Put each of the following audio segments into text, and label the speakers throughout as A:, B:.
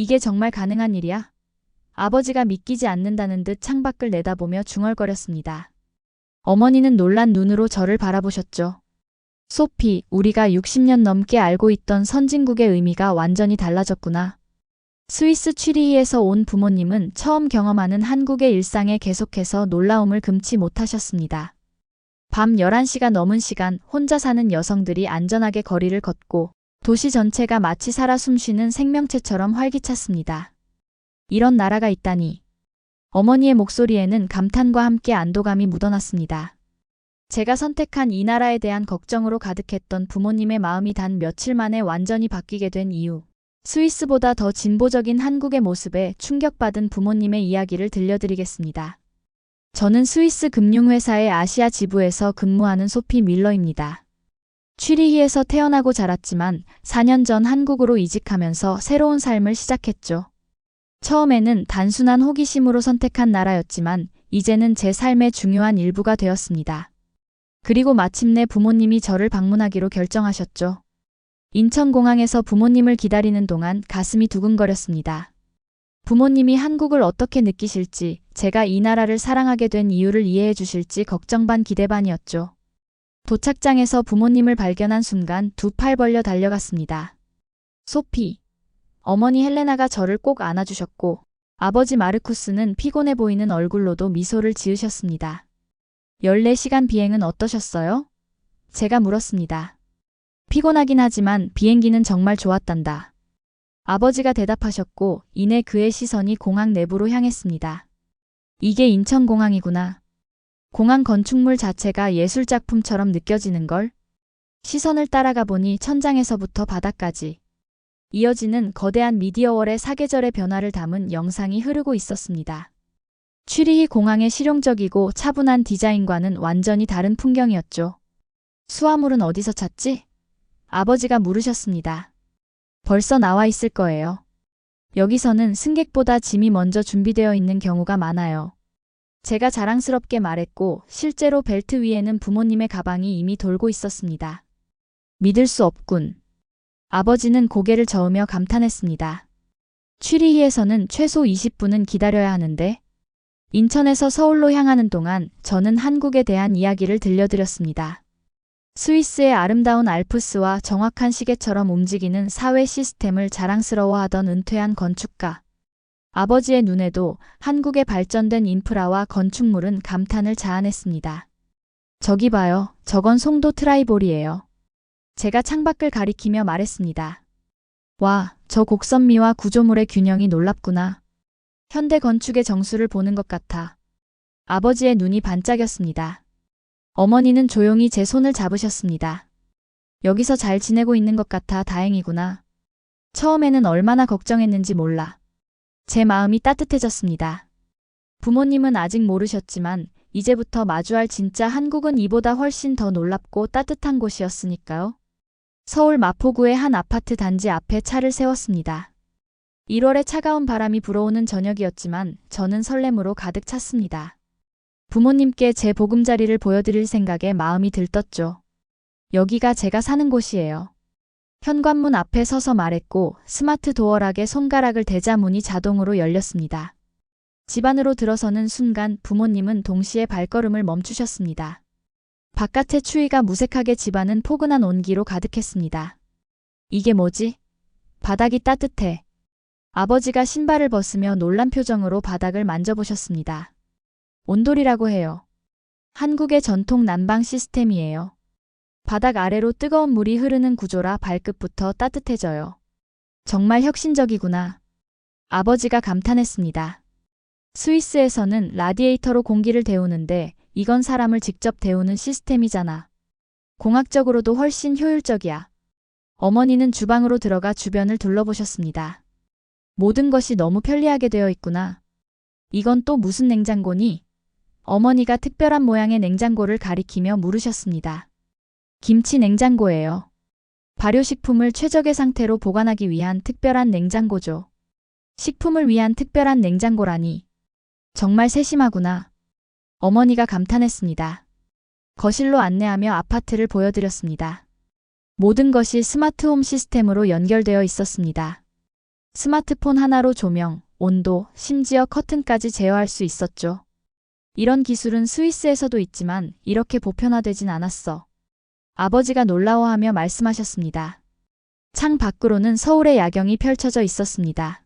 A: 이게 정말 가능한 일이야? 아버지가 믿기지 않는다는 듯 창밖을 내다보며 중얼거렸습니다. 어머니는 놀란 눈으로 저를 바라보셨죠. 소피, 우리가 60년 넘게 알고 있던 선진국의 의미가 완전히 달라졌구나. 스위스 취리히에서 온 부모님은 처음 경험하는 한국의 일상에 계속해서 놀라움을 금치 못하셨습니다. 밤 11시가 넘은 시간 혼자 사는 여성들이 안전하게 거리를 걷고 도시 전체가 마치 살아 숨쉬는 생명체처럼 활기찼습니다. 이런 나라가 있다니. 어머니의 목소리에는 감탄과 함께 안도감이 묻어났습니다. 제가 선택한 이 나라에 대한 걱정으로 가득했던 부모님의 마음이 단 며칠 만에 완전히 바뀌게 된 이유. 스위스보다 더 진보적인 한국의 모습에 충격받은 부모님의 이야기를 들려드리겠습니다. 저는 스위스 금융회사의 아시아 지부에서 근무하는 소피 밀러입니다. 취리히에서 태어나고 자랐지만 4년 전 한국으로 이직하면서 새로운 삶을 시작했죠. 처음에는 단순한 호기심으로 선택한 나라였지만 이제는 제 삶의 중요한 일부가 되었습니다. 그리고 마침내 부모님이 저를 방문하기로 결정하셨죠. 인천공항에서 부모님을 기다리는 동안 가슴이 두근거렸습니다. 부모님이 한국을 어떻게 느끼실지, 제가 이 나라를 사랑하게 된 이유를 이해해 주실지 걱정 반 기대 반이었죠. 도착장에서 부모님을 발견한 순간 두 팔 벌려 달려갔습니다. 소피. 어머니 헬레나가 저를 꼭 안아주셨고, 아버지 마르쿠스는 피곤해 보이는 얼굴로도 미소를 지으셨습니다. 14시간 비행은 어떠셨어요? 제가 물었습니다. 피곤하긴 하지만 비행기는 정말 좋았단다. 아버지가 대답하셨고 이내 그의 시선이 공항 내부로 향했습니다. 이게 인천공항이구나. 공항 건축물 자체가 예술작품처럼 느껴지는 걸? 시선을 따라가 보니 천장에서부터 바닥까지 이어지는 거대한 미디어월의 사계절의 변화를 담은 영상이 흐르고 있었습니다. 취리히 공항의 실용적이고 차분한 디자인과는 완전히 다른 풍경이었죠. 수화물은 어디서 찾지? 아버지가 물으셨습니다. 벌써 나와 있을 거예요. 여기서는 승객보다 짐이 먼저 준비되어 있는 경우가 많아요. 제가 자랑스럽게 말했고 실제로 벨트 위에는 부모님의 가방이 이미 돌고 있었습니다. 믿을 수 없군. 아버지는 고개를 저으며 감탄했습니다. 취리히에서는 최소 20분은 기다려야 하는데 인천에서 서울로 향하는 동안 저는 한국에 대한 이야기를 들려드렸습니다. 스위스의 아름다운 알프스와 정확한 시계처럼 움직이는 사회 시스템을 자랑스러워하던 은퇴한 건축가. 아버지의 눈에도 한국의 발전된 인프라와 건축물은 감탄을 자아냈습니다. 저기 봐요. 저건 송도 트라이볼이에요. 제가 창밖을 가리키며 말했습니다. 와, 저 곡선미와 구조물의 균형이 놀랍구나. 현대 건축의 정수를 보는 것 같아. 아버지의 눈이 반짝였습니다. 어머니는 조용히 제 손을 잡으셨습니다. 여기서 잘 지내고 있는 것 같아 다행이구나. 처음에는 얼마나 걱정했는지 몰라. 제 마음이 따뜻해졌습니다. 부모님은 아직 모르셨지만 이제부터 마주할 진짜 한국은 이보다 훨씬 더 놀랍고 따뜻한 곳이었으니까요. 서울 마포구의 한 아파트 단지 앞에 차를 세웠습니다. 1월의 차가운 바람이 불어오는 저녁이었지만 저는 설렘으로 가득 찼습니다. 부모님께 제 보금자리를 보여드릴 생각에 마음이 들떴죠. 여기가 제가 사는 곳이에요. 현관문 앞에 서서 말했고 스마트 도어락에 손가락을 대자 문이 자동으로 열렸습니다. 집 안으로 들어서는 순간 부모님은 동시에 발걸음을 멈추셨습니다. 바깥의 추위가 무색하게 집안은 포근한 온기로 가득했습니다. 이게 뭐지? 바닥이 따뜻해. 아버지가 신발을 벗으며 놀란 표정으로 바닥을 만져보셨습니다. 온돌이라고 해요. 한국의 전통 난방 시스템이에요. 바닥 아래로 뜨거운 물이 흐르는 구조라 발끝부터 따뜻해져요. 정말 혁신적이구나. 아버지가 감탄했습니다. 스위스에서는 라디에이터로 공기를 데우는데 이건 사람을 직접 데우는 시스템이잖아. 공학적으로도 훨씬 효율적이야. 어머니는 주방으로 들어가 주변을 둘러보셨습니다. 모든 것이 너무 편리하게 되어 있구나. 이건 또 무슨 냉장고니? 어머니가 특별한 모양의 냉장고를 가리키며 물으셨습니다. 김치 냉장고예요. 발효식품을 최적의 상태로 보관하기 위한 특별한 냉장고죠. 식품을 위한 특별한 냉장고라니. 정말 세심하구나. 어머니가 감탄했습니다. 거실로 안내하며 아파트를 보여드렸습니다. 모든 것이 스마트홈 시스템으로 연결되어 있었습니다. 스마트폰 하나로 조명, 온도, 심지어 커튼까지 제어할 수 있었죠. 이런 기술은 스위스에서도 있지만 이렇게 보편화되진 않았어. 아버지가 놀라워하며 말씀하셨습니다. 창 밖으로는 서울의 야경이 펼쳐져 있었습니다.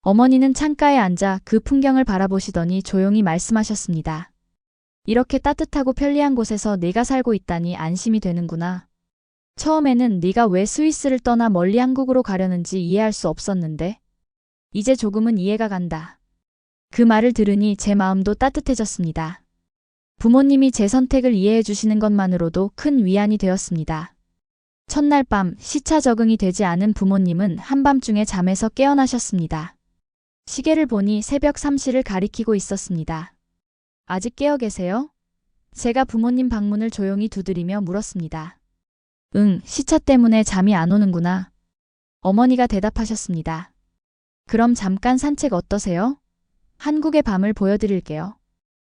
A: 어머니는 창가에 앉아 그 풍경을 바라보시더니 조용히 말씀하셨습니다. 이렇게 따뜻하고 편리한 곳에서 내가 살고 있다니 안심이 되는구나. 처음에는 네가 왜 스위스를 떠나 멀리 한국으로 가려는지 이해할 수 없었는데 이제 조금은 이해가 간다. 그 말을 들으니 제 마음도 따뜻해졌습니다. 부모님이 제 선택을 이해해 주시는 것만으로도 큰 위안이 되었습니다. 첫날 밤 시차 적응이 되지 않은 부모님은 한밤중에 잠에서 깨어나셨습니다. 시계를 보니 새벽 3시를 가리키고 있었습니다. 아직 깨어 계세요? 제가 부모님 방문을 조용히 두드리며 물었습니다. 응, 시차 때문에 잠이 안 오는구나. 어머니가 대답하셨습니다. 그럼 잠깐 산책 어떠세요? 한국의 밤을 보여드릴게요.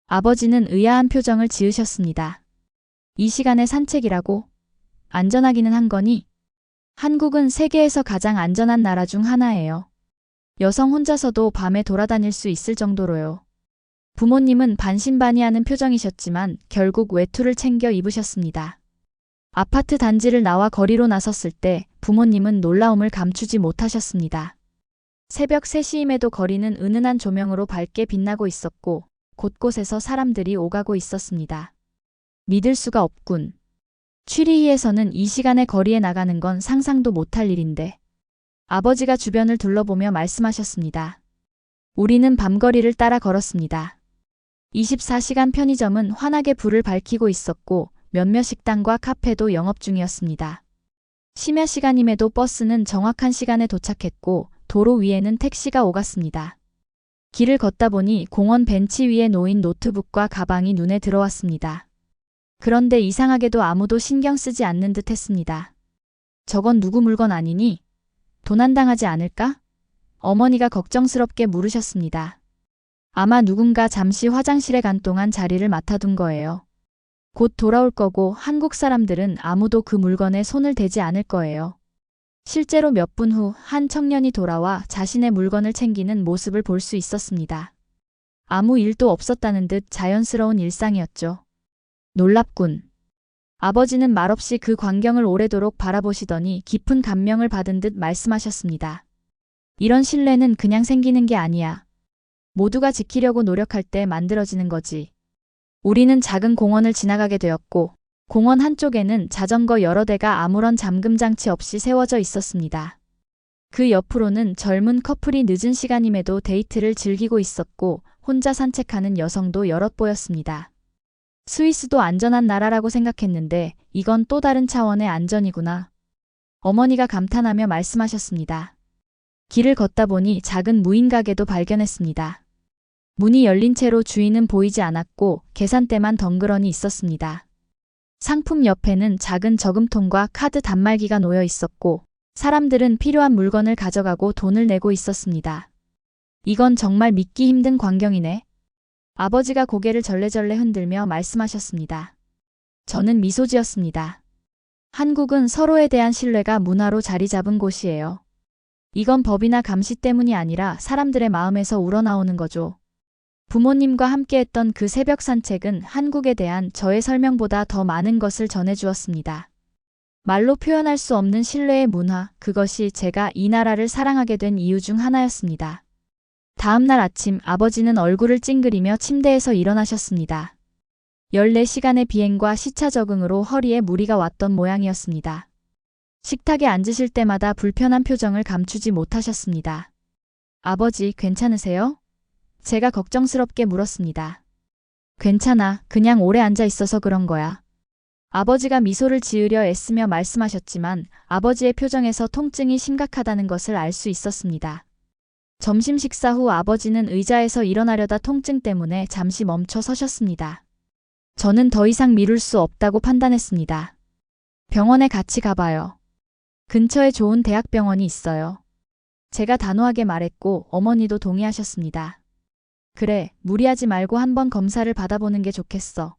A: 아버지는 의아한 표정을 지으셨습니다. 이 시간에 산책이라고? 안전하기는 한 거니? 한국은 세계에서 가장 안전한 나라 중 하나예요. 여성 혼자서도 밤에 돌아다닐 수 있을 정도로요. 부모님은 반신반의하는 표정이셨지만 결국 외투를 챙겨 입으셨습니다. 아파트 단지를 나와 거리로 나섰을 때 부모님은 놀라움을 감추지 못하셨습니다. 새벽 3시임에도 거리는 은은한 조명으로 밝게 빛나고 있었고 곳곳에서 사람들이 오가고 있었습니다. 믿을 수가 없군. 취리히에서는 이 시간에 거리에 나가는 건 상상도 못할 일인데. 아버지가 주변을 둘러보며 말씀하셨습니다. 우리는 밤거리를 따라 걸었습니다. 24시간 편의점은 환하게 불을 밝히고 있었고 몇몇 식당과 카페도 영업 중이었습니다. 심야 시간임에도 버스는 정확한 시간에 도착했고 도로 위에는 택시가 오갔습니다. 길을 걷다 보니 공원 벤치 위에 놓인 노트북과 가방이 눈에 들어왔습니다. 그런데 이상하게도 아무도 신경 쓰지 않는 듯 했습니다. 저건 누구 물건 아니니? 도난당하지 않을까? 어머니가 걱정스럽게 물으셨습니다. 아마 누군가 잠시 화장실에 간 동안 자리를 맡아둔 거예요. 곧 돌아올 거고 한국 사람들은 아무도 그 물건에 손을 대지 않을 거예요. 실제로 몇 분 후 한 청년이 돌아와 자신의 물건을 챙기는 모습을 볼 수 있었습니다. 아무 일도 없었다는 듯 자연스러운 일상이었죠. 놀랍군. 아버지는 말없이 그 광경을 오래도록 바라보시더니 깊은 감명을 받은 듯 말씀하셨습니다. 이런 신뢰는 그냥 생기는 게 아니야. 모두가 지키려고 노력할 때 만들어지는 거지. 우리는 작은 공원을 지나가게 되었고, 공원 한쪽에는 자전거 여러 대가 아무런 잠금 장치 없이 세워져 있었습니다. 그 옆으로는 젊은 커플이 늦은 시간임에도 데이트를 즐기고 있었고, 혼자 산책하는 여성도 여럿 보였습니다. 스위스도 안전한 나라라고 생각했는데, 이건 또 다른 차원의 안전이구나. 어머니가 감탄하며 말씀하셨습니다. 길을 걷다 보니 작은 무인 가게도 발견했습니다. 문이 열린 채로 주인은 보이지 않았고 계산대만 덩그러니 있었습니다. 상품 옆에는 작은 저금통과 카드 단말기가 놓여 있었고 사람들은 필요한 물건을 가져가고 돈을 내고 있었습니다. 이건 정말 믿기 힘든 광경이네. 아버지가 고개를 절레절레 흔들며 말씀하셨습니다. 저는 미소 지었습니다. 한국은 서로에 대한 신뢰가 문화로 자리 잡은 곳이에요. 이건 법이나 감시 때문이 아니라 사람들의 마음에서 우러나오는 거죠. 부모님과 함께했던 그 새벽 산책은 한국에 대한 저의 설명보다 더 많은 것을 전해주었습니다. 말로 표현할 수 없는 신뢰의 문화, 그것이 제가 이 나라를 사랑하게 된 이유 중 하나였습니다. 다음 날 아침 아버지는 얼굴을 찡그리며 침대에서 일어나셨습니다. 14시간의 비행과 시차 적응으로 허리에 무리가 왔던 모양이었습니다. 식탁에 앉으실 때마다 불편한 표정을 감추지 못하셨습니다. 아버지, 괜찮으세요? 제가 걱정스럽게 물었습니다. 괜찮아. 그냥 오래 앉아 있어서 그런 거야. 아버지가 미소를 지으려 애쓰며 말씀하셨지만 아버지의 표정에서 통증이 심각하다는 것을 알 수 있었습니다. 점심 식사 후 아버지는 의자에서 일어나려다 통증 때문에 잠시 멈춰 서셨습니다. 저는 더 이상 미룰 수 없다고 판단했습니다. 병원에 같이 가봐요. 근처에 좋은 대학병원이 있어요. 제가 단호하게 말했고 어머니도 동의하셨습니다. 그래, 무리하지 말고 한번 검사를 받아보는 게 좋겠어.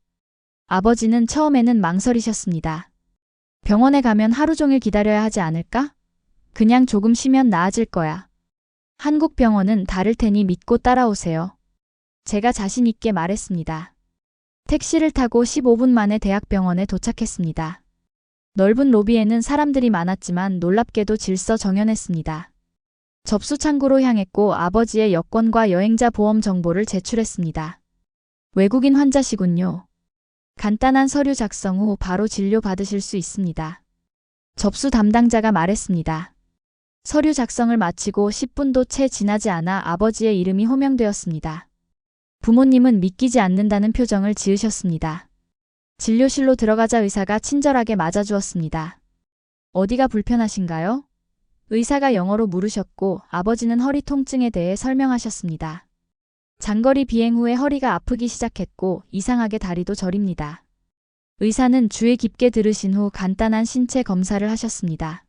A: 아버지는 처음에는 망설이셨습니다. 병원에 가면 하루 종일 기다려야 하지 않을까? 그냥 조금 쉬면 나아질 거야. 한국 병원은 다를 테니 믿고 따라오세요. 제가 자신 있게 말했습니다. 택시를 타고 15분 만에 대학병원에 도착했습니다. 넓은 로비에는 사람들이 많았지만 놀랍게도 질서 정연했습니다. 접수 창구로 향했고 아버지의 여권과 여행자 보험 정보를 제출했습니다. 외국인 환자시군요. 간단한 서류 작성 후 바로 진료 받으실 수 있습니다. 접수 담당자가 말했습니다. 서류 작성을 마치고 10분도 채 지나지 않아 아버지의 이름이 호명되었습니다. 부모님은 믿기지 않는다는 표정을 지으셨습니다. 진료실로 들어가자 의사가 친절하게 맞아주었습니다. 어디가 불편하신가요? 의사가 영어로 물으셨고 아버지는 허리 통증에 대해 설명하셨습니다. 장거리 비행 후에 허리가 아프기 시작했고 이상하게 다리도 저립니다. 의사는 주의 깊게 들으신 후 간단한 신체 검사를 하셨습니다.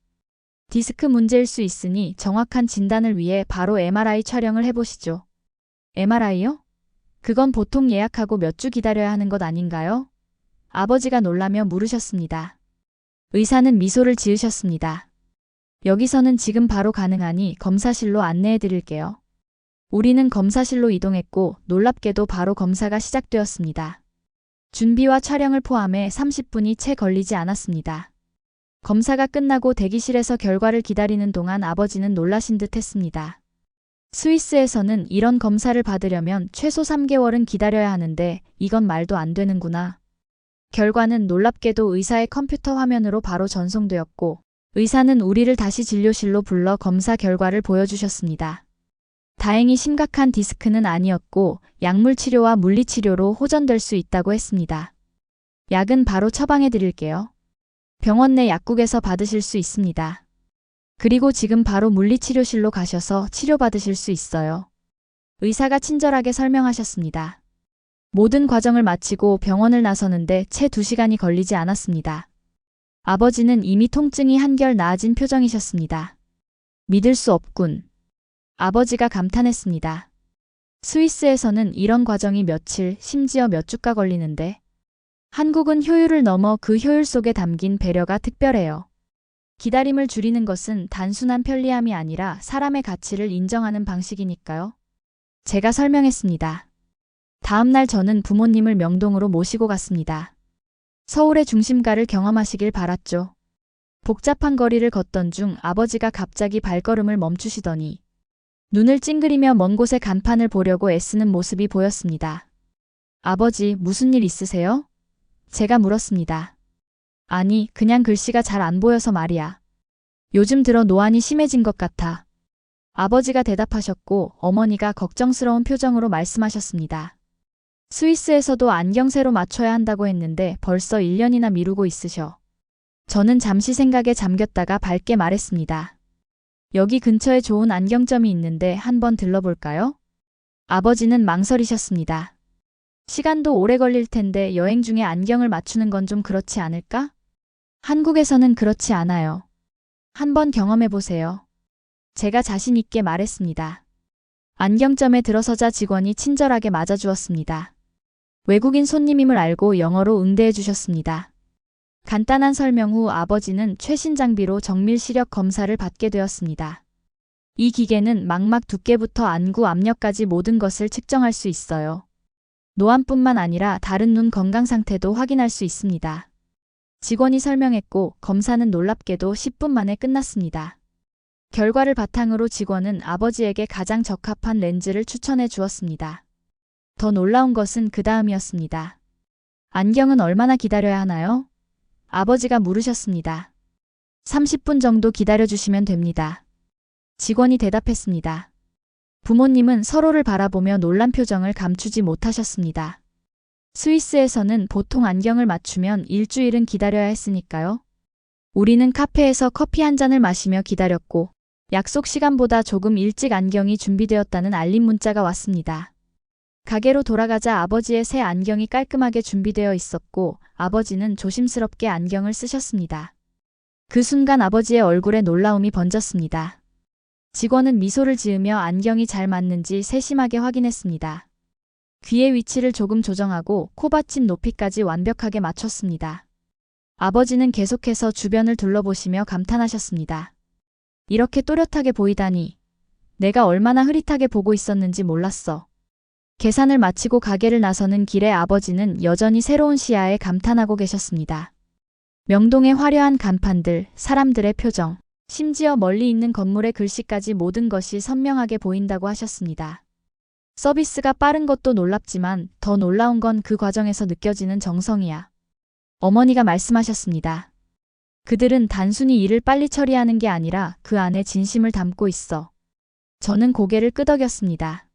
A: 디스크 문제일 수 있으니 정확한 진단을 위해 바로 MRI 촬영을 해보시죠. MRI요? 그건 보통 예약하고 몇 주 기다려야 하는 것 아닌가요? 아버지가 놀라며 물으셨습니다. 의사는 미소를 지으셨습니다. 여기서는 지금 바로 가능하니 검사실로 안내해 드릴게요. 우리는 검사실로 이동했고 놀랍게도 바로 검사가 시작되었습니다. 준비와 촬영을 포함해 30분이 채 걸리지 않았습니다. 검사가 끝나고 대기실에서 결과를 기다리는 동안 아버지는 놀라신 듯 했습니다. 스위스에서는 이런 검사를 받으려면 최소 3개월은 기다려야 하는데 이건 말도 안 되는구나. 결과는 놀랍게도 의사의 컴퓨터 화면으로 바로 전송되었고 의사는 우리를 다시 진료실로 불러 검사 결과를 보여주셨습니다. 다행히 심각한 디스크는 아니었고 약물 치료와 물리 치료로 호전될 수 있다고 했습니다. 약은 바로 처방해 드릴게요. 병원 내 약국에서 받으실 수 있습니다. 그리고 지금 바로 물리치료실로 가셔서 치료받으실 수 있어요. 의사가 친절하게 설명하셨습니다. 모든 과정을 마치고 병원을 나서는데 채 2시간이 걸리지 않았습니다. 아버지는 이미 통증이 한결 나아진 표정이셨습니다. 믿을 수 없군. 아버지가 감탄했습니다. 스위스에서는 이런 과정이 며칠, 심지어 몇 주가 걸리는데 한국은 효율을 넘어 그 효율 속에 담긴 배려가 특별해요. 기다림을 줄이는 것은 단순한 편리함이 아니라 사람의 가치를 인정하는 방식이니까요. 제가 설명했습니다. 다음 날 저는 부모님을 명동으로 모시고 갔습니다. 서울의 중심가를 경험하시길 바랐죠. 복잡한 거리를 걷던 중 아버지가 갑자기 발걸음을 멈추시더니 눈을 찡그리며 먼 곳의 간판을 보려고 애쓰는 모습이 보였습니다. 아버지, 무슨 일 있으세요? 제가 물었습니다. 아니, 그냥 글씨가 잘 안 보여서 말이야. 요즘 들어 노안이 심해진 것 같아. 아버지가 대답하셨고 어머니가 걱정스러운 표정으로 말씀하셨습니다. 스위스에서도 안경새로 맞춰야 한다고 했는데 벌써 1년이나 미루고 있으셔. 저는 잠시 생각에 잠겼다가 밝게 말했습니다. 여기 근처에 좋은 안경점이 있는데 한번 들러볼까요? 아버지는 망설이셨습니다. 시간도 오래 걸릴 텐데 여행 중에 안경을 맞추는 건 좀 그렇지 않을까? 한국에서는 그렇지 않아요. 한번 경험해 보세요. 제가 자신 있게 말했습니다. 안경점에 들어서자 직원이 친절하게 맞아주었습니다. 외국인 손님임을 알고 영어로 응대해 주셨습니다. 간단한 설명 후 아버지는 최신 장비로 정밀 시력 검사를 받게 되었습니다. 이 기계는 망막 두께부터 안구 압력까지 모든 것을 측정할 수 있어요. 노안뿐만 아니라 다른 눈 건강 상태도 확인할 수 있습니다. 직원이 설명했고 검사는 놀랍게도 10분 만에 끝났습니다. 결과를 바탕으로 직원은 아버지에게 가장 적합한 렌즈를 추천해 주었습니다. 더 놀라운 것은 그 다음이었습니다. 안경은 얼마나 기다려야 하나요? 아버지가 물으셨습니다. 30분 정도 기다려주시면 됩니다. 직원이 대답했습니다. 부모님은 서로를 바라보며 놀란 표정을 감추지 못하셨습니다. 스위스에서는 보통 안경을 맞추면 일주일은 기다려야 했으니까요. 우리는 카페에서 커피 한 잔을 마시며 기다렸고 약속 시간보다 조금 일찍 안경이 준비되었다는 알림 문자가 왔습니다. 가게로 돌아가자 아버지의 새 안경이 깔끔하게 준비되어 있었고 아버지는 조심스럽게 안경을 쓰셨습니다. 그 순간 아버지의 얼굴에 놀라움이 번졌습니다. 직원은 미소를 지으며 안경이 잘 맞는지 세심하게 확인했습니다. 귀의 위치를 조금 조정하고 코받침 높이까지 완벽하게 맞췄습니다. 아버지는 계속해서 주변을 둘러보시며 감탄하셨습니다. 이렇게 또렷하게 보이다니. 내가 얼마나 흐릿하게 보고 있었는지 몰랐어. 계산을 마치고 가게를 나서는 길에 아버지는 여전히 새로운 시야에 감탄하고 계셨습니다. 명동의 화려한 간판들, 사람들의 표정, 심지어 멀리 있는 건물의 글씨까지 모든 것이 선명하게 보인다고 하셨습니다. 서비스가 빠른 것도 놀랍지만 더 놀라운 건 그 과정에서 느껴지는 정성이야. 어머니가 말씀하셨습니다. 그들은 단순히 일을 빨리 처리하는 게 아니라 그 안에 진심을 담고 있어. 저는 고개를 끄덕였습니다.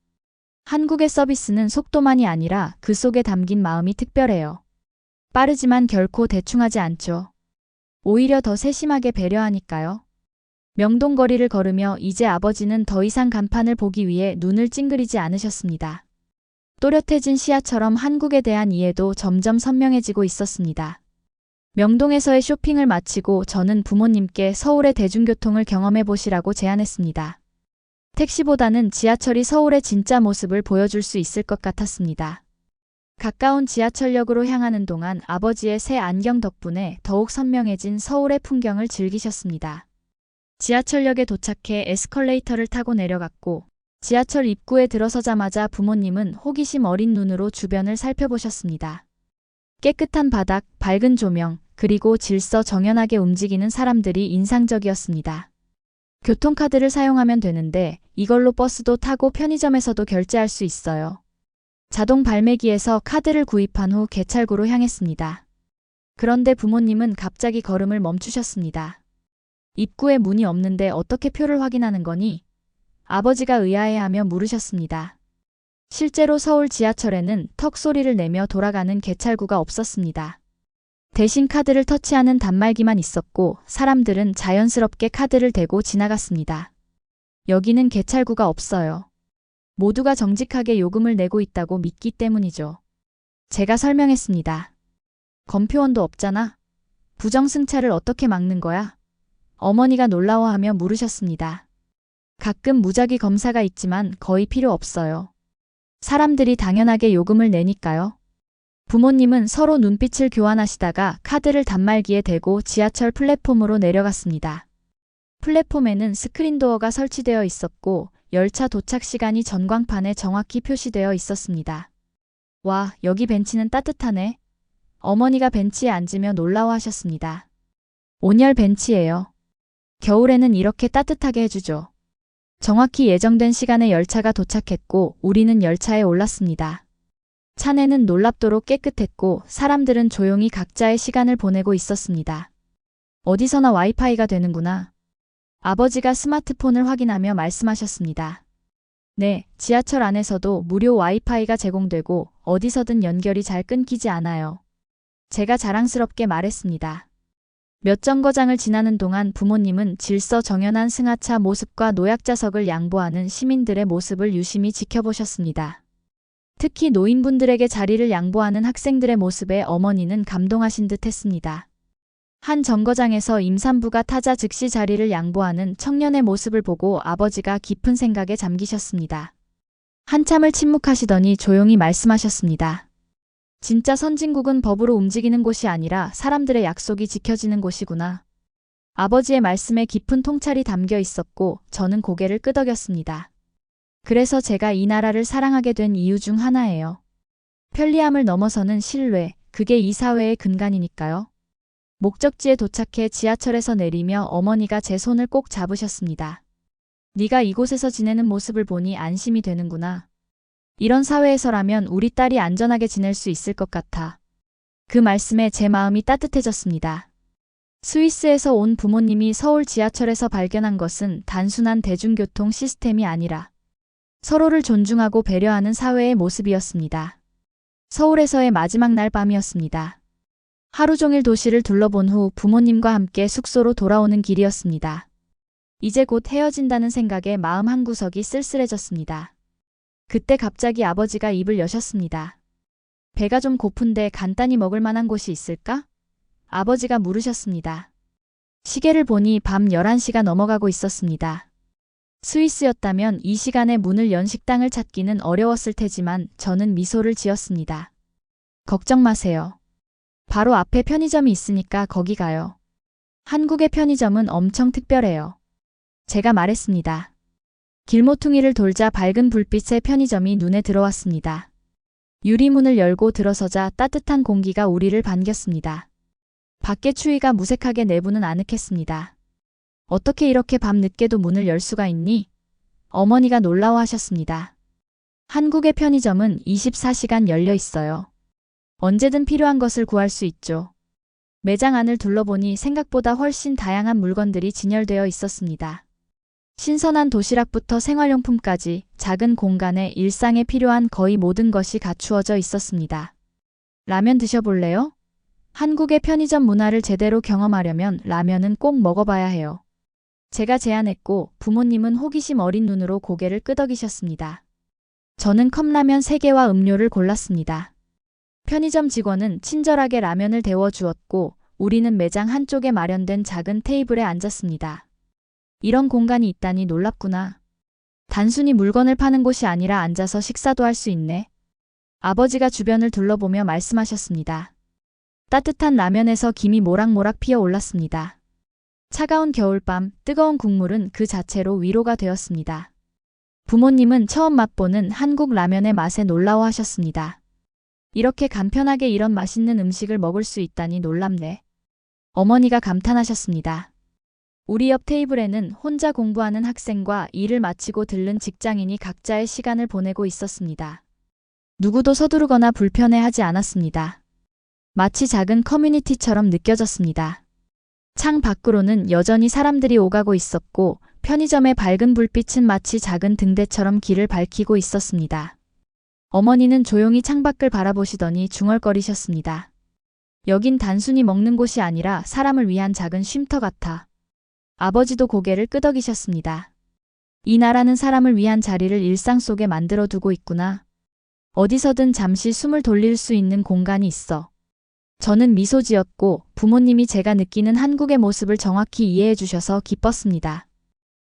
A: 한국의 서비스는 속도만이 아니라 그 속에 담긴 마음이 특별해요. 빠르지만 결코 대충하지 않죠. 오히려 더 세심하게 배려하니까요. 명동거리를 걸으며 이제 아버지는 더 이상 간판을 보기 위해 눈을 찡그리지 않으셨습니다. 또렷해진 시야처럼 한국에 대한 이해도 점점 선명해지고 있었습니다. 명동에서의 쇼핑을 마치고 저는 부모님께 서울의 대중교통을 경험해 보시라고 제안했습니다. 택시보다는 지하철이 서울의 진짜 모습을 보여줄 수 있을 것 같았습니다. 가까운 지하철역으로 향하는 동안 아버지의 새 안경 덕분에 더욱 선명해진 서울의 풍경을 즐기셨습니다. 지하철역에 도착해 에스컬레이터를 타고 내려갔고 지하철 입구에 들어서자마자 부모님은 호기심 어린 눈으로 주변을 살펴보셨습니다. 깨끗한 바닥, 밝은 조명, 그리고 질서 정연하게 움직이는 사람들이 인상적이었습니다. 교통카드를 사용하면 되는데 이걸로 버스도 타고 편의점에서도 결제할 수 있어요. 자동 발매기에서 카드를 구입한 후 개찰구로 향했습니다. 그런데 부모님은 갑자기 걸음을 멈추셨습니다. 입구에 문이 없는데 어떻게 표를 확인하는 거니? 아버지가 의아해하며 물으셨습니다. 실제로 서울 지하철에는 턱 소리를 내며 돌아가는 개찰구가 없었습니다. 대신 카드를 터치하는 단말기만 있었고 사람들은 자연스럽게 카드를 대고 지나갔습니다. 여기는 개찰구가 없어요. 모두가 정직하게 요금을 내고 있다고 믿기 때문이죠. 제가 설명했습니다. 검표원도 없잖아. 부정승차를 어떻게 막는 거야? 어머니가 놀라워하며 물으셨습니다. 가끔 무작위 검사가 있지만 거의 필요 없어요. 사람들이 당연하게 요금을 내니까요. 부모님은 서로 눈빛을 교환하시다가 카드를 단말기에 대고 지하철 플랫폼으로 내려갔습니다. 플랫폼에는 스크린도어가 설치되어 있었고 열차 도착 시간이 전광판에 정확히 표시되어 있었습니다. 와, 여기 벤치는 따뜻하네. 어머니가 벤치에 앉으며 놀라워하셨습니다. 온열 벤치예요. 겨울에는 이렇게 따뜻하게 해주죠. 정확히 예정된 시간에 열차가 도착했고 우리는 열차에 올랐습니다. 차내는 놀랍도록 깨끗했고 사람들은 조용히 각자의 시간을 보내고 있었습니다. 어디서나 와이파이가 되는구나. 아버지가 스마트폰을 확인하며 말씀하셨습니다. 네, 지하철 안에서도 무료 와이파이가 제공되고 어디서든 연결이 잘 끊기지 않아요. 제가 자랑스럽게 말했습니다. 몇 정거장을 지나는 동안 부모님은 질서 정연한 승하차 모습과 노약자석을 양보하는 시민들의 모습을 유심히 지켜보셨습니다. 특히 노인분들에게 자리를 양보하는 학생들의 모습에 어머니는 감동하신 듯 했습니다. 한 정거장에서 임산부가 타자 즉시 자리를 양보하는 청년의 모습을 보고 아버지가 깊은 생각에 잠기셨습니다. 한참을 침묵하시더니 조용히 말씀하셨습니다. 진짜 선진국은 법으로 움직이는 곳이 아니라 사람들의 약속이 지켜지는 곳이구나. 아버지의 말씀에 깊은 통찰이 담겨 있었고 저는 고개를 끄덕였습니다. 그래서 제가 이 나라를 사랑하게 된 이유 중 하나예요. 편리함을 넘어서는 신뢰, 그게 이 사회의 근간이니까요. 목적지에 도착해 지하철에서 내리며 어머니가 제 손을 꼭 잡으셨습니다. 네가 이곳에서 지내는 모습을 보니 안심이 되는구나. 이런 사회에서라면 우리 딸이 안전하게 지낼 수 있을 것 같아. 그 말씀에 제 마음이 따뜻해졌습니다. 스위스에서 온 부모님이 서울 지하철에서 발견한 것은 단순한 대중교통 시스템이 아니라 서로를 존중하고 배려하는 사회의 모습이었습니다. 서울에서의 마지막 날 밤이었습니다. 하루 종일 도시를 둘러본 후 부모님과 함께 숙소로 돌아오는 길이었습니다. 이제 곧 헤어진다는 생각에 마음 한구석이 쓸쓸해졌습니다. 그때 갑자기 아버지가 입을 여셨습니다. 배가 좀 고픈데 간단히 먹을 만한 곳이 있을까? 아버지가 물으셨습니다. 시계를 보니 밤 11시가 넘어가고 있었습니다. 스위스였다면 이 시간에 문을 연 식당을 찾기는 어려웠을 테지만 저는 미소를 지었습니다. 걱정 마세요. 바로 앞에 편의점이 있으니까 거기 가요. 한국의 편의점은 엄청 특별해요. 제가 말했습니다. 길모퉁이를 돌자 밝은 불빛의 편의점이 눈에 들어왔습니다. 유리문을 열고 들어서자 따뜻한 공기가 우리를 반겼습니다. 밖의 추위가 무색하게 내부는 아늑했습니다. 어떻게 이렇게 밤 늦게도 문을 열 수가 있니? 어머니가 놀라워하셨습니다. 한국의 편의점은 24시간 열려 있어요. 언제든 필요한 것을 구할 수 있죠. 매장 안을 둘러보니 생각보다 훨씬 다양한 물건들이 진열되어 있었습니다. 신선한 도시락부터 생활용품까지 작은 공간에 일상에 필요한 거의 모든 것이 갖추어져 있었습니다. 라면 드셔볼래요? 한국의 편의점 문화를 제대로 경험하려면 라면은 꼭 먹어봐야 해요. 제가 제안했고 부모님은 호기심 어린 눈으로 고개를 끄덕이셨습니다. 저는 컵라면 3개와 음료를 골랐습니다. 편의점 직원은 친절하게 라면을 데워 주었고 우리는 매장 한쪽에 마련된 작은 테이블에 앉았습니다. 이런 공간이 있다니 놀랍구나. 단순히 물건을 파는 곳이 아니라 앉아서 식사도 할 수 있네. 아버지가 주변을 둘러보며 말씀하셨습니다. 따뜻한 라면에서 김이 모락모락 피어 올랐습니다. 차가운 겨울밤, 뜨거운 국물은 그 자체로 위로가 되었습니다. 부모님은 처음 맛보는 한국 라면의 맛에 놀라워하셨습니다. 이렇게 간편하게 이런 맛있는 음식을 먹을 수 있다니 놀랍네. 어머니가 감탄하셨습니다. 우리 옆 테이블에는 혼자 공부하는 학생과 일을 마치고 들른 직장인이 각자의 시간을 보내고 있었습니다. 누구도 서두르거나 불편해하지 않았습니다. 마치 작은 커뮤니티처럼 느껴졌습니다. 창 밖으로는 여전히 사람들이 오가고 있었고 편의점의 밝은 불빛은 마치 작은 등대처럼 길을 밝히고 있었습니다. 어머니는 조용히 창밖을 바라보시더니 중얼거리셨습니다. 여긴 단순히 먹는 곳이 아니라 사람을 위한 작은 쉼터 같아. 아버지도 고개를 끄덕이셨습니다. 이 나라는 사람을 위한 자리를 일상 속에 만들어 두고 있구나. 어디서든 잠시 숨을 돌릴 수 있는 공간이 있어. 저는 미소 지었고 부모님이 제가 느끼는 한국의 모습을 정확히 이해해 주셔서 기뻤습니다.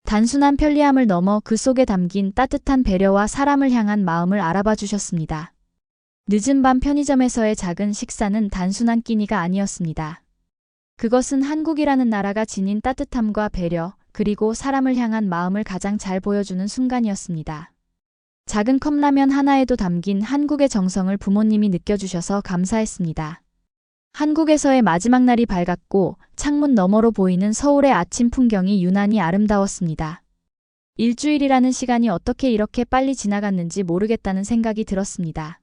A: 단순한 편리함을 넘어 그 속에 담긴 따뜻한 배려와 사람을 향한 마음을 알아봐 주셨습니다. 늦은 밤 편의점에서의 작은 식사는 단순한 끼니가 아니었습니다. 그것은 한국이라는 나라가 지닌 따뜻함과 배려, 그리고 사람을 향한 마음을 가장 잘 보여주는 순간이었습니다. 작은 컵라면 하나에도 담긴 한국의 정성을 부모님이 느껴주셔서 감사했습니다. 한국에서의 마지막 날이 밝았고 창문 너머로 보이는 서울의 아침 풍경이 유난히 아름다웠습니다. 일주일이라는 시간이 어떻게 이렇게 빨리 지나갔는지 모르겠다는 생각이 들었습니다.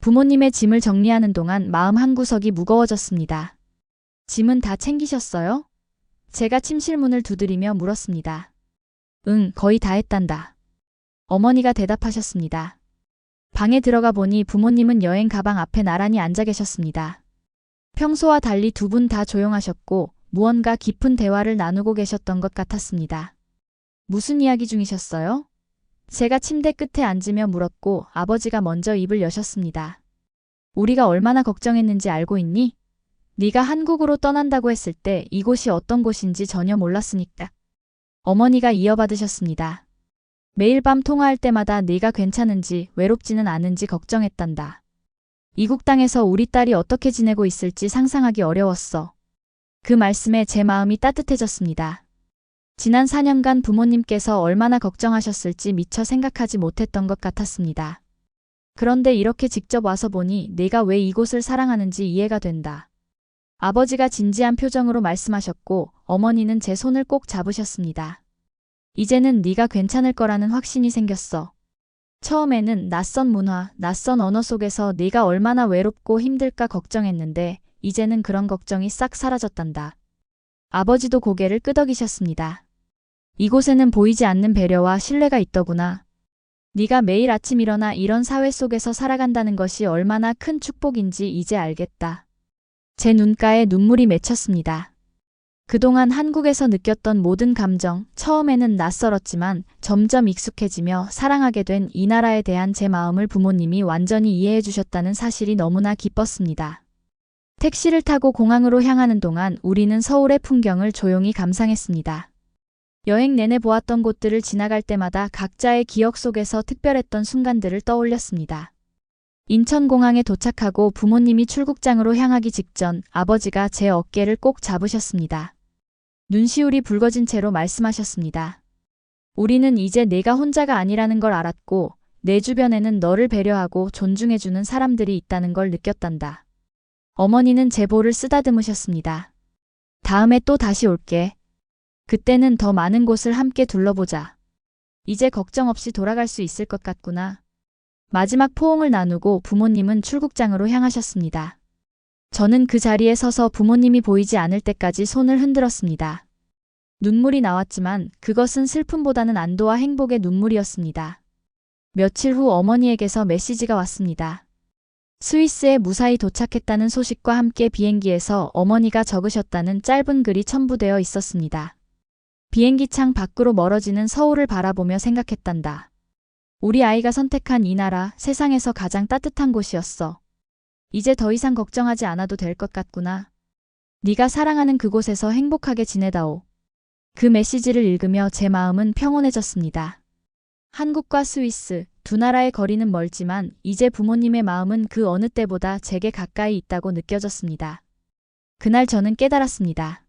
A: 부모님의 짐을 정리하는 동안 마음 한구석이 무거워졌습니다. 짐은 다 챙기셨어요? 제가 침실문을 두드리며 물었습니다. 응, 거의 다 했단다. 어머니가 대답하셨습니다. 방에 들어가 보니 부모님은 여행 가방 앞에 나란히 앉아 계셨습니다. 평소와 달리 두 분 다 조용하셨고 무언가 깊은 대화를 나누고 계셨던 것 같았습니다. 무슨 이야기 중이셨어요? 제가 침대 끝에 앉으며 물었고 아버지가 먼저 입을 여셨습니다. 우리가 얼마나 걱정했는지 알고 있니? 네가 한국으로 떠난다고 했을 때 이곳이 어떤 곳인지 전혀 몰랐으니까. 어머니가 이어받으셨습니다. 매일 밤 통화할 때마다 네가 괜찮은지 외롭지는 않은지 걱정했단다. 이국 땅에서 우리 딸이 어떻게 지내고 있을지 상상하기 어려웠어. 그 말씀에 제 마음이 따뜻해졌습니다. 지난 4년간 부모님께서 얼마나 걱정하셨을지 미처 생각하지 못했던 것 같았습니다. 그런데 이렇게 직접 와서 보니 내가 왜 이곳을 사랑하는지 이해가 된다. 아버지가 진지한 표정으로 말씀하셨고 어머니는 제 손을 꼭 잡으셨습니다. 이제는 네가 괜찮을 거라는 확신이 생겼어. 처음에는 낯선 문화, 낯선 언어 속에서 네가 얼마나 외롭고 힘들까 걱정했는데 이제는 그런 걱정이 싹 사라졌단다. 아버지도 고개를 끄덕이셨습니다. 이곳에는 보이지 않는 배려와 신뢰가 있더구나. 네가 매일 아침 일어나 이런 사회 속에서 살아간다는 것이 얼마나 큰 축복인지 이제 알겠다. 제 눈가에 눈물이 맺혔습니다. 그동안 한국에서 느꼈던 모든 감정, 처음에는 낯설었지만 점점 익숙해지며 사랑하게 된 이 나라에 대한 제 마음을 부모님이 완전히 이해해 주셨다는 사실이 너무나 기뻤습니다. 택시를 타고 공항으로 향하는 동안 우리는 서울의 풍경을 조용히 감상했습니다. 여행 내내 보았던 곳들을 지나갈 때마다 각자의 기억 속에서 특별했던 순간들을 떠올렸습니다. 인천공항에 도착하고 부모님이 출국장으로 향하기 직전 아버지가 제 어깨를 꼭 잡으셨습니다. 눈시울이 붉어진 채로 말씀하셨습니다. 우리는 이제 내가 혼자가 아니라는 걸 알았고, 내 주변에는 너를 배려하고 존중해주는 사람들이 있다는 걸 느꼈단다. 어머니는 제보를 쓰다듬으셨습니다. 다음에 또 다시 올게. 그때는 더 많은 곳을 함께 둘러보자. 이제 걱정 없이 돌아갈 수 있을 것 같구나. 마지막 포옹을 나누고 부모님은 출국장으로 향하셨습니다. 저는 그 자리에 서서 부모님이 보이지 않을 때까지 손을 흔들었습니다. 눈물이 나왔지만 그것은 슬픔보다는 안도와 행복의 눈물이었습니다. 며칠 후 어머니에게서 메시지가 왔습니다. 스위스에 무사히 도착했다는 소식과 함께 비행기에서 어머니가 적으셨다는 짧은 글이 첨부되어 있었습니다. 비행기 창 밖으로 멀어지는 서울을 바라보며 생각했단다. 우리 아이가 선택한 이 나라 세상에서 가장 따뜻한 곳이었어. 이제 더 이상 걱정하지 않아도 될 것 같구나. 네가 사랑하는 그곳에서 행복하게 지내다오. 그 메시지를 읽으며 제 마음은 평온해졌습니다. 한국과 스위스 두 나라의 거리는 멀지만 이제 부모님의 마음은 그 어느 때보다 제게 가까이 있다고 느껴졌습니다. 그날 저는 깨달았습니다.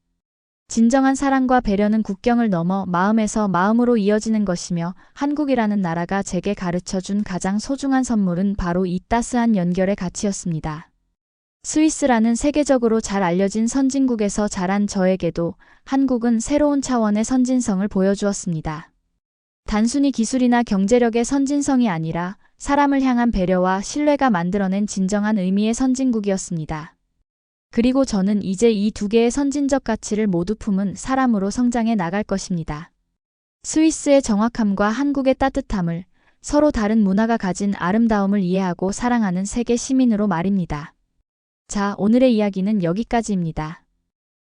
A: 진정한 사랑과 배려는 국경을 넘어 마음에서 마음으로 이어지는 것이며 한국이라는 나라가 제게 가르쳐 준 가장 소중한 선물은 바로 이 따스한 연결의 가치였습니다. 스위스라는 세계적으로 잘 알려진 선진국에서 자란 저에게도 한국은 새로운 차원의 선진성을 보여주었습니다. 단순히 기술이나 경제력의 선진성이 아니라 사람을 향한 배려와 신뢰가 만들어낸 진정한 의미의 선진국이었습니다. 그리고 저는 이제 이 두 개의 선진적 가치를 모두 품은 사람으로 성장해 나갈 것입니다. 스위스의 정확함과 한국의 따뜻함을 서로 다른 문화가 가진 아름다움을 이해하고 사랑하는 세계 시민으로 말입니다. 자, 오늘의 이야기는 여기까지입니다.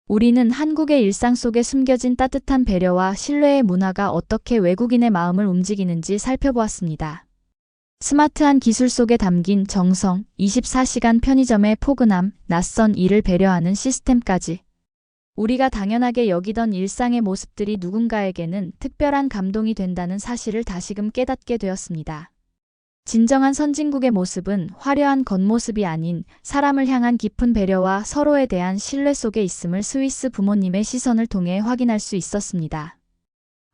A: 우리는 한국의 일상 속에 숨겨진 따뜻한 배려와 신뢰의 문화가 어떻게 외국인의 마음을 움직이는지 살펴보았습니다. 스마트한 기술 속에 담긴 정성, 24시간 편의점의 포근함, 낯선 이를 배려하는 시스템까지. 우리가 당연하게 여기던 일상의 모습들이 누군가에게는 특별한 감동이 된다는 사실을 다시금 깨닫게 되었습니다. 진정한 선진국의 모습은 화려한 겉모습이 아닌 사람을 향한 깊은 배려와 서로에 대한 신뢰 속에 있음을 스위스 부모님의 시선을 통해 확인할 수 있었습니다.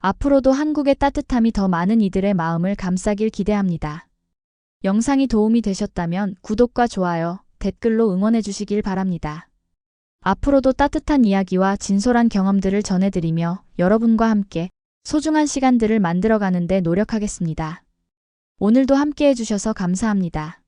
A: 앞으로도 한국의 따뜻함이 더 많은 이들의 마음을 감싸길 기대합니다. 영상이 도움이 되셨다면 구독과 좋아요, 댓글로 응원해 주시길 바랍니다. 앞으로도 따뜻한 이야기와 진솔한 경험들을 전해드리며 여러분과 함께 소중한 시간들을 만들어가는데 노력하겠습니다. 오늘도 함께 해 주셔서 감사합니다.